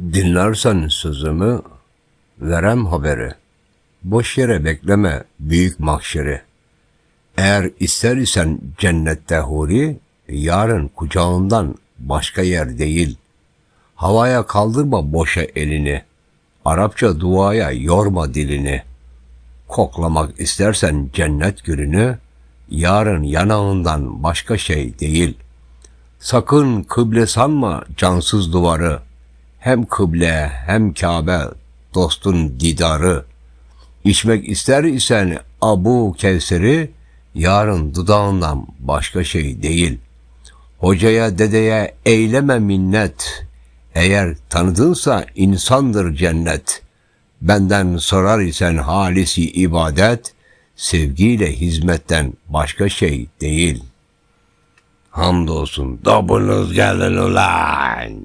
Dinlersen sözümü, verem haberi. Boş yere bekleme büyük mahşeri. Eğer ister isen cennette huri, yarın kucağından başka yer değil. Havaya kaldırma boşa elini. Arapça duaya yorma dilini. Koklamak istersen cennet gülünü, yarın yanağından başka şey değil. Sakın kıble sanma cansız duvarı. Hem kıble hem Kabe dostun didarı. İçmek ister isen Abu Kevser'i yarın dudağından başka şey değil. Hocaya dedeye eyleme minnet. Eğer tanıdınsa insandır cennet. Benden sorar isen halisi ibadet, sevgiyle hizmetten başka şey değil. Hamdolsun. Dobunuz gelin ulan.